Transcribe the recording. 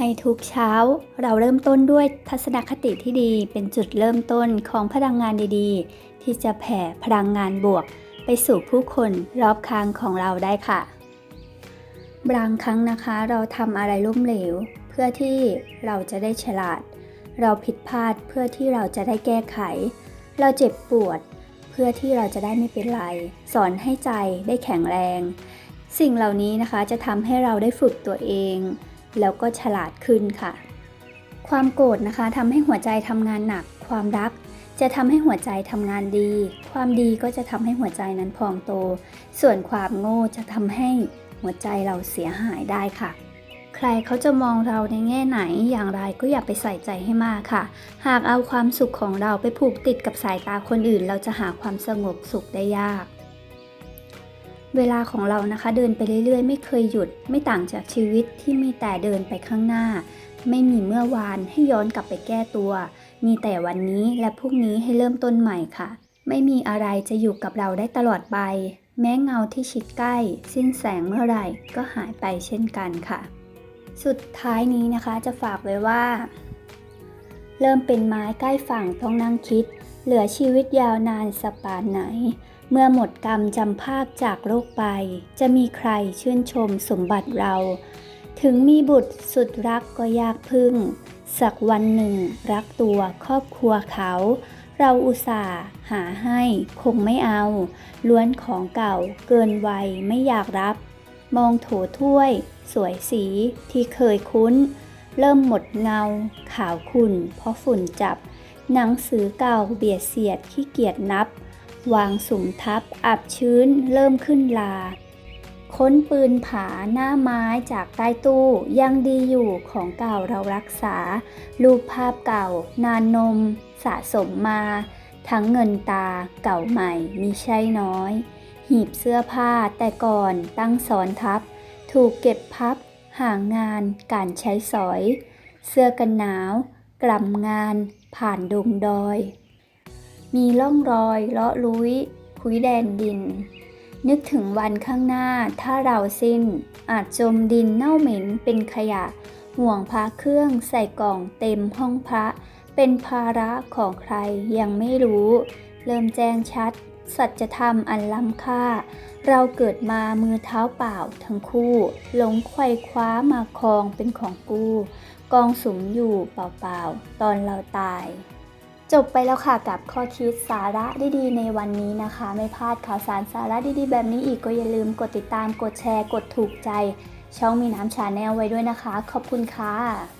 ให้ทุกเช้า เราเริ่มต้นด้วยทัศนคติที่ดีเป็นจุดเริ่มต้นของพลังงานดีๆ ที่จะแผ่พลังงานบวก ไปสู่ผู้คนรอบข้างของเราได้ค่ะ บางครั้งนะคะเราทำอะไรล้มเหลว เพื่อที่เราจะได้ฉลาด เราผิดพลาดเพื่อที่เราจะได้แก้ไข เราเจ็บปวด เพื่อที่เราจะได้ไม่เป็นไร สอนให้ใจได้แข็งแรง สิ่งเหล่านี้นะคะจะทำให้เราได้ฝึกตัวเอง แล้วก็ฉลาดขึ้นค่ะ ความโกรธนะคะทำให้หัวใจทำงานหนัก ความรักจะทำให้หัวใจทำงานดี ความดีก็จะทำให้หัวใจนั้นพองโต ส่วนความโง่จะทำให้หัวใจเราเสียหายได้ค่ะ ใครเขาจะมองเราในแง่ไหนอย่างไรก็อย่าไปใส่ใจให้มากค่ะ หากเอาความสุขของเราไปผูกติดกับสายตาคนอื่น เราจะหาความสงบสุขได้ยาก เวลาของเรานะคะเดินไปเรื่อยๆ ไม่เคยหยุด ไม่ต่างจากชีวิตที่มีแต่เดินไปข้างหน้า ไม่มีเมื่อวานให้ย้อนกลับไปแก้ตัว มีแต่วันนี้และพรุ่งนี้ให้เริ่มต้นใหม่ค่ะ ไม่มีอะไรจะอยู่กับเราได้ตลอดไป แม้เงาที่ชิดใกล้ สิ้นแสงเมื่อไหร่ก็หายไปเช่นกันค่ะ สุดท้ายนี้นะคะจะฝากไว้ว่า เริ่มเป็นไม้ใกล้ฝั่งต้องนั่งคิด เหลือชีวิตยาวนานสปานไหน เมื่อหมดกรรมจำภาคจากโลกไป จะมีใครชื่นชมสมบัติเรา ถึงมีบุตรสุดรักก็ยากพึ่ง สักวันหนึ่ง รักตัวครอบครัวเขา เราอุตส่าห์หาให้คงไม่เอา ล้วนของเก่าเกินวัยไม่อยากรับ มองโถถ้วย สวยสีที่เคยคุ้น เริ่มหมดเงา ขาวขุ่นเพราะฝุ่นจับ หนังสือเก่าเบียดเสียดขี้เกียจนับ วางสุมทับ อับชื้นเริ่มขึ้นลา ค้นปืนผาหน้าไม้จากใต้ตู้ยังดีอยู่ของเก่าเรารักษา รูปภาพเก่า นานนม สะสมมา ทั้งเงินตาเก่าใหม่มีใช่น้อย หีบเสื้อผ้าแต่ก่อนตั้งสอนทับ ถูกเก็บพับ ห่างงานการใช้สอย เสื้อกันหนาว กล่ำงานผ่านดงดอย มีร่องรอยเลาะลุยคุยแดนดิน นึกถึงวันข้างหน้าถ้าเราสิ้น อาจจมดินเน่าเหม็นเป็นขยะ ห่วงพระเครื่องใส่กล่องเต็มห้องพระ เป็นภาระของใครยังไม่รู้ เริ่มแจ้งชัด สัจธรรมอันล้ำค่า เราเกิดมามือเท้าเปล่าทั้งคู่ หลงไขว่คว้ามาครองเป็นของกู้ กองสุมอยู่เปล่าๆตอนเราตาย จบไปแล้วค่ะกับข้อคิดสาระดีๆ ในวันนี้นะคะ ไม่พลาดข่าวสารสาระดีๆ แบบนี้อีกก็อย่าลืมกดติดตามกดแชร์ กดถูกใจ ช่องมีน้ำชาแนลไว้ด้วยนะคะ ขอบคุณค่ะ